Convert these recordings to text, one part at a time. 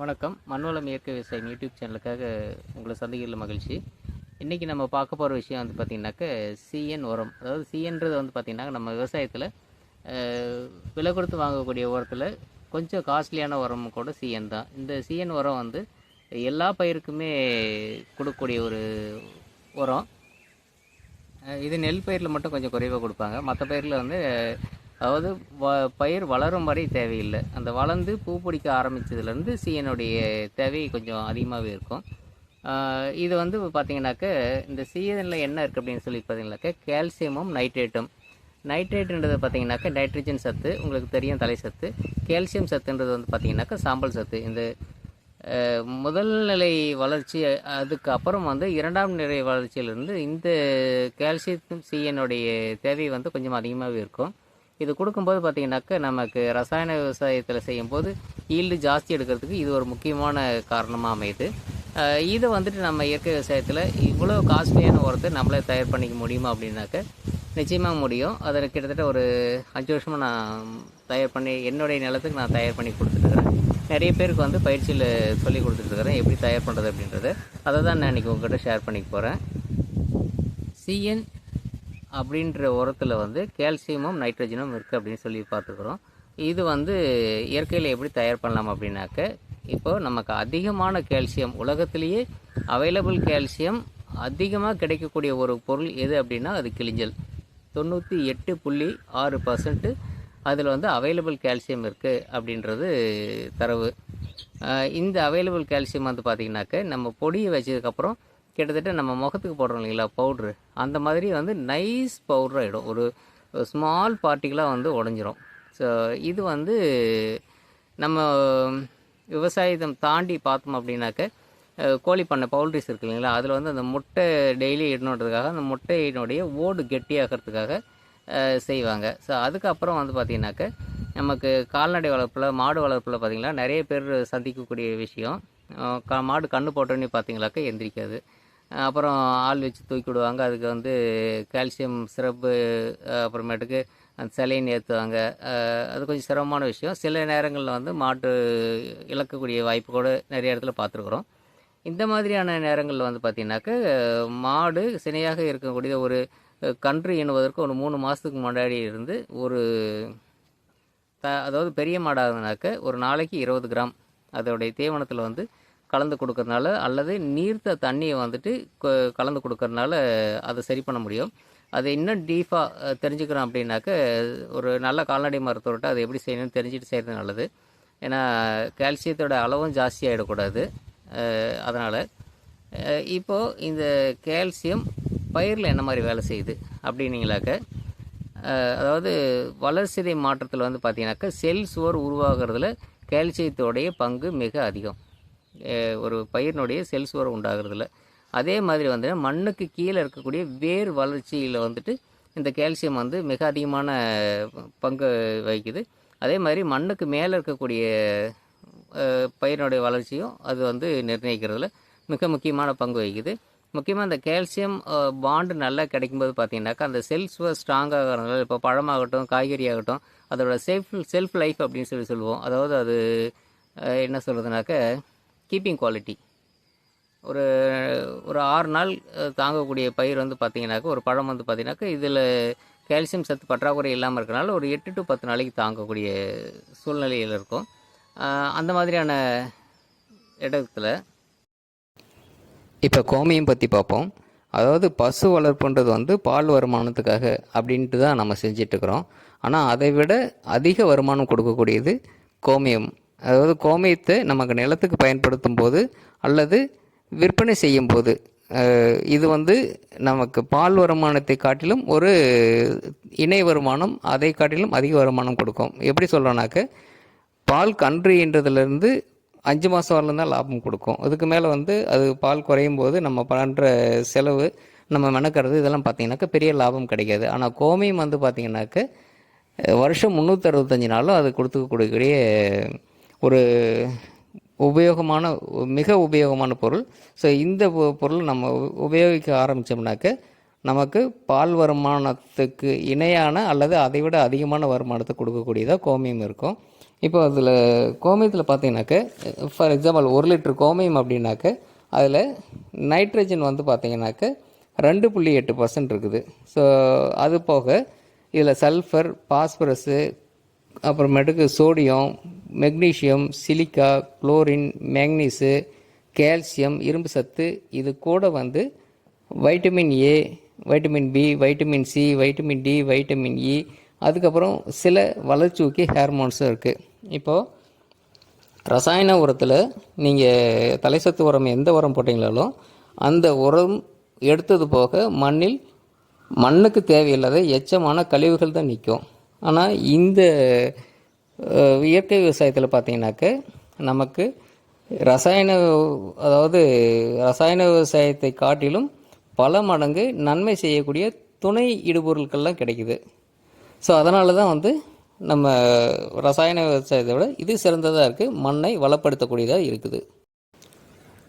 வணக்கம். மண்வளம் இயற்கை விவசாயம் யூடியூப் சேனலுக்காக உங்களை சந்திக்கிறதுல மகிழ்ச்சி. இன்றைக்கி நம்ம பார்க்க போகிற விஷயம் வந்து பார்த்திங்கனாக்க சிஎன் உரம். அதாவது சிஎன்றது வந்து பார்த்திங்கன்னா நம்ம விவசாயத்தில் விலை கொடுத்து வாங்கக்கூடிய உரத்தில் கொஞ்சம் காஸ்ட்லியான உரம் கூட சிஎன் தான். இந்த சிஎன் உரம் வந்து எல்லா பயிருக்குமே கொடுக்கக்கூடிய ஒரு உரம். இது நெல் பயிரில் மட்டும் கொஞ்சம் குறைவாக கொடுப்பாங்க. மற்ற பயிரில் வந்து அதாவது வ பயிர் வளரும் வரை தேவையில்லை. அந்த வளர்ந்து பூ பிடிக்க ஆரம்பித்ததுலேருந்து சீயனுடைய தேவை கொஞ்சம் அதிகமாகவே இருக்கும். இது வந்து பார்த்திங்கனாக்க இந்த சீயனில் என்ன இருக்குது அப்படின்னு சொல்லி பார்த்தீங்கன்னாக்க கால்சியமும் நைட்ரேட்டும். நைட்ரேட்டுன்றது பார்த்தீங்கன்னாக்க நைட்ரஜன் சத்து உங்களுக்கு தெரியும் தலை சத்து. கால்சியம் சத்துன்றது வந்து பார்த்தீங்கன்னாக்க சாம்பல் சத்து. இந்த முதல் நிலை வளர்ச்சி அதுக்கு அப்புறம் வந்து இரண்டாம் நிலை வளர்ச்சியிலிருந்து இந்த கால்சியம் சீயனுடைய தேவை வந்து கொஞ்சம் அதிகமாகவே இருக்கும். இது கொடுக்கும்போது பார்த்திங்கனாக்கா நமக்கு ரசாயன விவசாயத்தில் செய்யும்போது ஈல்டு ஜாஸ்தி எடுக்கிறதுக்கு இது ஒரு முக்கியமான காரணமாக அமையுது. இதை வந்துட்டு நம்ம இயற்கை விவசாயத்தில் இவ்வளோ காஸ்ட்லியான உரத்தை நம்மளே தயார் பண்ணிக்க முடியுமா அப்படின்னாக்க நிச்சயமாக முடியும். அதில் கிட்டத்தட்ட ஒரு அஞ்சு வருஷமாக நான் தயார் பண்ணி என்னுடைய நிலத்துக்கு நான் தயார் பண்ணி கொடுத்துட்ருக்கிறேன் நிறைய பேருக்கு வந்து பயிற்சியில் சொல்லி கொடுத்துட்ருக்கிறேன் எப்படி தயார் பண்ணுறது அப்படின்றத. அதை தான் நான் இன்றைக்கி உங்கள்கிட்ட ஷேர் பண்ணிக்க போகிறேன் சிஎன் அப்படின்ற உரத்தில் வந்து கால்சியமும் நைட்ரஜனும் இருக்குது அப்படின்னு சொல்லி பார்த்துக்குறோம். இது வந்து இயற்கையில் எப்படி தயார் பண்ணலாம் அப்படின்னாக்க இப்போ நமக்கு அதிகமான கால்சியம் உலகத்திலேயே அவைலபிள் கால்சியம் அதிகமாக கிடைக்கக்கூடிய ஒரு பொருள் எது அப்படின்னா அது கிளிஞ்சல் தொண்ணூற்றி எட்டு புள்ளி ஆறு பர்சன்ட்டு அதில் வந்து அவைலபிள் கால்சியம் இருக்குது அப்படின்றது தரவு. இந்த அவைலபிள் கால்சியம் வந்து பார்த்திங்கனாக்க நம்ம பொடியை வச்சதுக்கப்புறம் கிட்டத்தட்ட நம்ம முகத்துக்கு போடுறோம் இல்லைங்களா பவுட்ரு அந்த மாதிரி வந்து நைஸ் பவுடர் ஆகிடும் ஒரு ஸ்மால் பார்ட்டிகளாக வந்து உடஞ்சிரும். ஸோ இது வந்து நம்ம விவசாயத்தை தாண்டி பார்த்தோம் அப்படின்னாக்க கோழி பண்ணை பவுல்ட்ரிஸ் இருக்கு இல்லைங்களா அதில் வந்து அந்த முட்டை டெய்லி இடணுன்றதுக்காக அந்த முட்டையினுடைய ஓடு கெட்டியாகிறதுக்காக செய்வாங்க. ஸோ அதுக்கப்புறம் வந்து பார்த்திங்கனாக்க நமக்கு கால்நடை வளர்ப்பில் மாடு வளர்ப்பில் பார்த்திங்கன்னா நிறைய பேர் சந்திக்கக்கூடிய விஷயம். க மாடு கண்ணு போட்டோன்னே பார்த்திங்களாக்க எந்திரிக்காது. அப்புறம் ஆள் வச்சு தூக்கி விடுவாங்க. அதுக்கு வந்து கால்சியம் சிரப்பு அப்புறமேட்டுக்கு அந்த சிலைன்னு ஏற்றுவாங்க அது கொஞ்சம் சிரமமான விஷயம். சில நேரங்களில் வந்து மாட்டு இழக்கக்கூடிய வாய்ப்பு கூட நிறைய இடத்துல பார்த்துருக்குறோம். இந்த மாதிரியான நேரங்களில் வந்து பார்த்திங்கனாக்க மாடு சினையாக இருக்கக்கூடிய ஒரு கன்று எண்ணுவதற்கு ஒரு மூணு மாதத்துக்கு முன்னாடி இருந்து ஒரு த அதாவது பெரிய மாடாகுதுனாக்க ஒரு நாளைக்கு இருபது கிராம். அதோடைய தீவனத்தில் வந்து கலந்து கொடுக்கறனால அல்லது நீர்த்த தண்ணியை வந்துட்டு கலந்து கொடுக்கறனால அதை சரி பண்ண முடியும். அதை இன்னும் டீஃபாக தெரிஞ்சுக்கிறோம் அப்படின்னாக்க ஒரு நல்ல கால்நடை மருத்துவர்கிட்ட அதை எப்படி செய்யணும்னு தெரிஞ்சுட்டு செய்கிறது நல்லது. ஏன்னா கால்சியத்தோட அளவும் ஜாஸ்தியாகிடக்கூடாது அதனால் இப்போது இந்த கால்சியம் பயிரில் என்ன மாதிரி வேலை செய்யுது அப்படின்னீங்களாக்க அதாவது வளர்சிதை மாற்றத்தில் வந்து பார்த்தீங்கன்னாக்கா செல் சுவர் உருவாகிறதுல கால்சியத்தோடைய பங்கு மிக அதிகம். ஒரு பயிரினுடைய செல் சுவர் உண்டாகிறதில்ல. அதே மாதிரி வந்து மண்ணுக்கு கீழே இருக்கக்கூடிய வேர் வளர்ச்சியில் வந்துட்டு இந்த கால்சியம் வந்து மிக அதிகமான பங்கு வகிக்குது. அதே மாதிரி மண்ணுக்கு மேலே இருக்கக்கூடிய பயிரினுடைய வளர்ச்சியும் அது வந்து நிர்ணயிக்கிறதுல மிக முக்கியமான பங்கு வகிக்குது. முக்கியமாக அந்த கால்சியம் பாண்டு நல்லா கிடைக்கும்போது பார்த்தீங்கன்னாக்கா அந்த செல்ஸ் ஸ்ட்ராங்காகிறதுனால இப்போ பழமாகட்டும் காய்கறி ஆகட்டும் அதோட செல்ஃப் செல்ஃப் லைஃப் அப்படின்னு சொல்லி சொல்லுவோம். அதாவது அது என்ன சொல்கிறதுனாக்க கீப்பிங் குவாலிட்டி. ஒரு ஒரு ஆறு நாள் தாங்கக்கூடிய பயிர் வந்து பார்த்தீங்கன்னாக்கா ஒரு பழம் வந்து பார்த்திங்கனாக்கா இதில் கால்சியம் சத்து பற்றாக்குறை இல்லாமல் இருக்கனால ஒரு எட்டு டு பத்து நாளைக்கு தாங்கக்கூடிய சூழ்நிலையில் இருக்கும். அந்த மாதிரியான இடத்துல இப்போ கோமியம் பற்றி பார்ப்போம் அதாவது பசு வளர்ப்புன்றது வந்து பால் வருமானத்துக்காக அப்படின்ட்டு தான் நம்ம செஞ்சிட்ருக்குறோம் ஆனால் அதை விட அதிக வருமானம் கொடுக்கக்கூடியது கோமியம். அதாவது கோமியத்தை நமக்கு நிலத்துக்கு பயன்படுத்தும் போது அல்லது விற்பனை செய்யும் போது இது வந்து நமக்கு பால் வருமானத்தை காட்டிலும் ஒரு இணை வருமானம் அதை காட்டிலும் அதிக வருமானம் கொடுக்கும். எப்படி சொல்கிறோன்னாக்க பால் கன்று அஞ்சு மாதம் வரலாம் தான் லாபம் கொடுக்கும். அதுக்கு மேலே வந்து அது பால் குறையும் போது நம்ம பண்ணுற செலவு நம்ம மெனக்கிறது இதெல்லாம் பார்த்தீங்கன்னாக்க பெரிய லாபம் கிடைக்காது. ஆனால் கோமியம் வந்து பார்த்தீங்கன்னாக்க வருஷம் முந்நூற்றி அறுபத்தஞ்சு நாளும் அது கொடுத்துக்கக்கூடிய ஒரு உபயோகமான மிக உபயோகமான பொருள். ஸோ இந்த பொருள் நம்ம உபயோகிக்க ஆரம்பித்தோம்னாக்க நமக்கு பால் வருமானத்துக்கு இணையான அல்லது அதை விட அதிகமான வருமானத்தை கொடுக்கக்கூடியதாக கோமியம் இருக்கும். இப்போ அதில் கோமியத்தில் பார்த்தீங்கன்னாக்க ஃபார் எக்ஸாம்பிள் ஒரு லிட்டர் கோமியம் அப்படின்னாக்க அதில் நைட்ரஜன் வந்து பார்த்தீங்கன்னாக்க ரெண்டு புள்ளி எட்டு பர்சன்ட் இருக்குது. ஸோ அது போக இதில் சல்ஃபர் பாஸ்பரஸு அப்புறமேட்டுக்கு sodium magnesium silica chlorine manganese calcium இரும்பு சத்து இது கூட வந்து vitamin A vitamin B vitamin C vitamin D vitamin E அதுக்கப்புறம் சில வளர்ச்சிக்கு ஹார்மோன்ஸும் இருக்குது இப்போது ரசாயன உரத்தில் நீங்கள் தலைசத்து உரம் எந்த உரம் போட்டிங்களாலும் அந்த உரம் எடுத்தது போக மண்ணில் மண்ணுக்கு தேவையில்லாத எச்சமான கழிவுகள் தான் நிற்கும் ஆனால் இந்த இயற்கை விவசாயத்தில் பார்த்தீங்கன்னாக்க நமக்கு ரசாயன அதாவது ரசாயன விவசாயத்தை காட்டிலும் பல மடங்கு நன்மை செய்யக்கூடிய துணை இடுபொருட்கள்லாம் கிடைக்குது. ஸோ அதனால தான் வந்து நம்ம ரசாயன விவசாயத்தை விட இது சிறந்ததாக இருக்குது மண்ணை வளப்படுத்தக்கூடியதாக இருக்குது.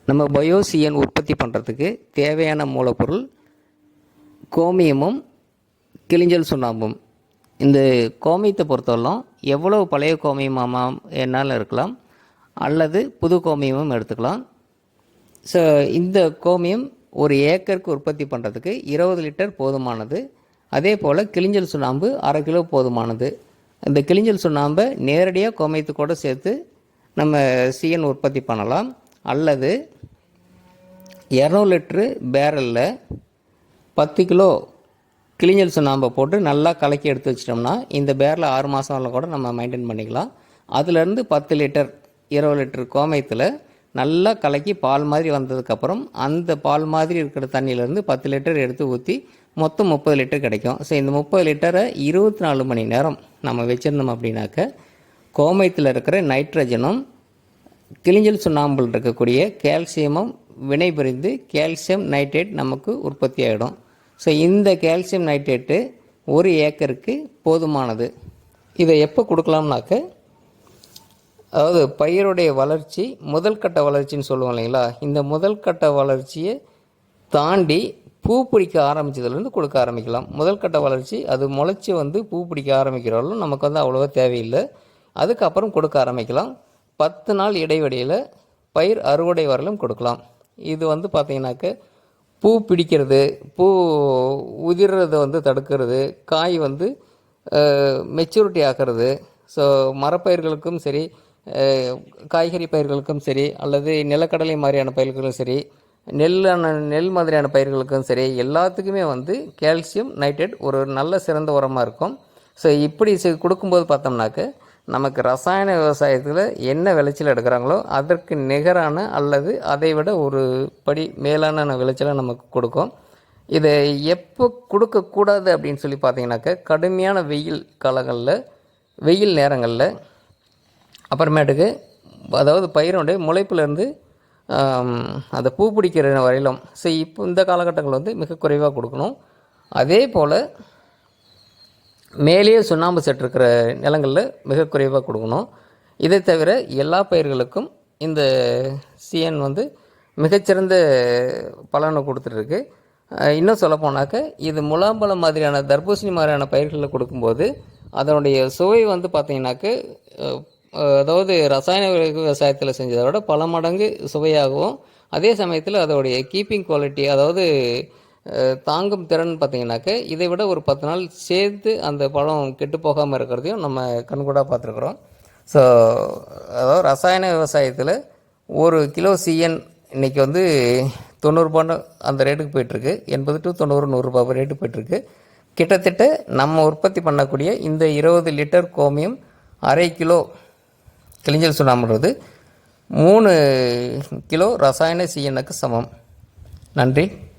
நம்ம பயோசியன் உற்பத்தி பண்ணுறதுக்கு தேவையான மூலப்பொருள் கோமியமும் கிளிஞ்சல் சுண்ணாம்பும். இந்த கோமியத்தை பொறுத்தவரைக்கும் எவ்வளவு பழைய கோமியமாக என்னால் இருக்கலாம். அல்லது புது கோமியமும் எடுத்துக்கலாம். ஸோ இந்த கோமியம் ஒரு ஏக்கருக்கு உற்பத்தி பண்ணுறதுக்கு இருபது லிட்டர் போதுமானது. அதே போல் கிளிஞ்சல் சுண்ணாம்பு அரை கிலோ போதுமானது. இந்த கிளிஞ்சல் சுண்ணாம்பை நேரடியாக கோமியத்துக்கூட சேர்த்து நம்ம சிஎன் உற்பத்தி பண்ணலாம். அல்லது இரநூறு லிட்ரு பேரலில் பத்து கிலோ கிளிஞ்சல் சுண்ணாம்பை போட்டு நல்லா கலக்கி எடுத்து வச்சிட்டோம்னா இந்த பேரில் ஆறு மாதம் கூட நம்ம மெயின்டைன் பண்ணிக்கலாம். அதுலேருந்து பத்து லிட்டர் இருபது லிட்டர் கோமயத்தில் நல்லா கலக்கி பால் மாதிரி வந்ததுக்கப்புறம் அந்த பால் மாதிரி இருக்கிற தண்ணியிலேருந்து பத்து லிட்டர் எடுத்து ஊற்றி மொத்தம் முப்பது லிட்டர் கிடைக்கும். ஸோ இந்த முப்பது லிட்டரை இருபத்தி நாலு மணி நேரம் நம்ம வச்சுருந்தோம் அப்படின்னாக்க கோமயத்தில் இருக்கிற நைட்ரஜனும் கிளிஞ்சல் சுண்ணாம்பில் இருக்கக்கூடிய கால்சியமும் வினைபுரிந்து கால்சியம் நைட்ரேட் நமக்கு உற்பத்தி ஆகிடும் ஸோ இந்த கால்சியம் நைட்ரேட்டு ஒரு ஏக்கருக்கு போதுமானது. இதை எப்போ கொடுக்கலாம்னாக்க அதாவது பயிருடைய வளர்ச்சி முதல் கட்ட வளர்ச்சின்னு சொல்லுவோம் இல்லைங்களா? இந்த முதல் கட்ட வளர்ச்சியை தாண்டி பூ பிடிக்க ஆரம்பிச்சதுலேருந்து கொடுக்க ஆரம்பிக்கலாம். முதல் கட்ட வளர்ச்சி அது முளைச்சி வந்து பூ பிடிக்க ஆரம்பிக்கிறவர்களும் நமக்கு வந்து அவ்வளோவா தேவையில்லை. அதுக்கப்புறம் கொடுக்க ஆரம்பிக்கலாம். பத்து நாள் இடைவெளியில் பயிர் அறுவடை வரலும் கொடுக்கலாம். இது வந்து பார்த்தீங்கன்னாக்க பூ பிடிக்கிறது பூ உதிர்றதை வந்து தடுக்கிறது காய் வந்து மெச்சூரிட்டி ஆகிறது ஸோ மரப்பயிர்களுக்கும் சரி காய்கறி பயிர்களுக்கும் சரி அல்லது நிலக்கடலை மாதிரியான பயிர்களுக்கும் சரி நெல்லான நெல் மாதிரியான பயிர்களுக்கும் சரி எல்லாத்துக்குமே வந்து கால்சியம் நைட்ரேட் ஒரு நல்ல சிறந்த உரமாக இருக்கும். ஸோ இப்படி செ- கொடுக்கும்போது பார்த்தோம்னாக்க நமக்கு ரசாயன விவசாயத்தில் என்ன விளைச்சல் எடுக்கிறாங்களோ அதற்கு நிகரான அல்லது அதை விட ஒரு படி மேலான விளைச்சலை நமக்கு கொடுக்கும். இதை எப்போ கொடுக்கக்கூடாது அப்படின்னு சொல்லி பார்த்தீங்கன்னாக்க கடுமையான வெயில் காலங்களில் வெயில் நேரங்களில் அப்புறமேட்டுக்கு அதாவது பயிரோடைய முளைப்புலேருந்து அந்த பூ பிடிக்கிற வரையிலும் ஸோ இப்போ இந்த காலகட்டங்கள் வந்து மிக குறைவாக கொடுக்கணும். அதே போல் மேலேயே சுண்ணாம்பு செட் இருக்கிற நிலங்களில் மிக குறைவாக கொடுக்கணும். இதை தவிர எல்லா பயிர்களுக்கும் இந்த சிஎன் வந்து மிகச்சிறந்த பலனை கொடுத்துட்ருக்கு. இன்னும் சொல்லப்போனாக்க இது முலாம்பழம் மாதிரியான தர்பூசணி மாதிரியான பயிர்களில் கொடுக்கும்போது அதனுடைய சுவை வந்து பார்த்திங்கனாக்க அதாவது ரசாயன விவசாயத்தில் செஞ்சதை விட பல மடங்கு சுவையாகவும் அதே சமயத்தில் அதோடைய கீப்பிங் குவாலிட்டி அதாவது தாங்கும் திறன் பார்த்தீங்கன்னாக்க இதை விட ஒரு பத்து நாள் சேர்த்து அந்த பழம் கெட்டு போகாமல் இருக்கிறதையும் நம்ம கண்கூடாக பார்த்துருக்குறோம். ஸோ அதாவது ரசாயன விவசாயத்தில் ஒரு கிலோ சிஎன் இன்றைக்கி வந்து தொண்ணூறுபான்னு அந்த ரேட்டுக்கு போயிட்டுருக்கு. எண்பது டு தொண்ணூறு நூறுரூபா ரேட்டு போயிட்டுருக்கு. கிட்டத்தட்ட நம்ம உற்பத்தி பண்ணக்கூடிய இந்த இருபது லிட்டர் கோமியம் அரை கிலோ கிளிஞ்சல் சுண்ணாம்புன்றது மூணு கிலோ ரசாயன சிஎனுக்கு சமம். நன்றி.